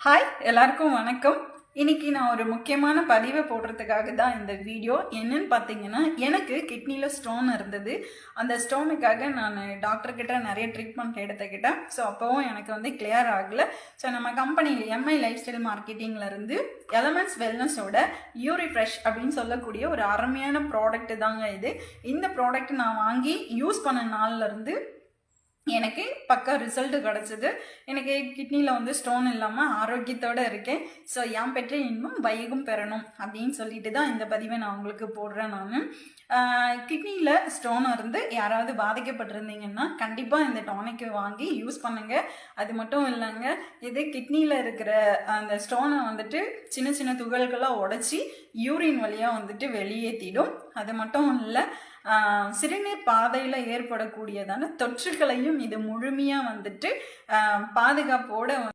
Hi எல்லாருக்கும் வணக்கம். இன்னைக்கு நான் ஒரு முக்கியமான பதிவை போடுறதுக்காக தான் இந்த வீடியோ. என்னன்னு பார்த்தீங்கன்னா எனக்கு கிட்னியில் ஸ்டோன் இருந்தது. அந்த ஸ்டோனுக்காக நான் டாக்டர்கிட்ட நிறைய ட்ரீட்மெண்ட் எடுத்துக்கிட்டேன். ஸோ அப்போவும் எனக்கு வந்து கிளியர் ஆகலை. ஸோ நம்ம கம்பெனியில் எம்ஐ லைஃப் ஸ்டைல் மார்க்கெட்டிங்லேருந்து எலமெண்ட்ஸ் வெல்னஸோட யூரி ஃப்ரெஷ் அப்படின்னு சொல்லக்கூடிய ஒரு அருமையான ப்ராடக்ட் தாங்க இது. இந்த ப்ராடக்ட் நான் வாங்கி யூஸ் பண்ண நாள்லேருந்து எனக்கு பக்கா ரிசல்ட் கிடச்சிது. எனக்கு கிட்னியில் வந்து ஸ்டோன் இல்லாமல் ஆரோக்கியத்தோடு இருக்கேன். ஸோ ஏன் பெற்ற இன்னும் வைகும் பெறணும் அப்படின்னு சொல்லிட்டு தான் இந்த பதிவை நான் உங்களுக்கு போடுறேன் நான். கிட்னியில் ஸ்டோன் இருந்து யாராவது பாதிக்கப்பட்டிருந்தீங்கன்னா கண்டிப்பாக இந்த டானிக்கை வாங்கி யூஸ் பண்ணுங்கள் அது மட்டும் இல்லைங்க இது கிட்னியில் இருக்கிற அந்த ஸ்டோனை வந்துட்டு சின்ன சின்ன துகள்களாக உடச்சி யூரின் வழியாக வந்துட்டு வெளியேற்றிடும் அது மட்டும் இல்லை சிறுநீர் பாதையில் ஏற்படக்கூடியதான இது முழுமையாக வந்துட்டு பாதுகாப்போடு பாதுகாப்போட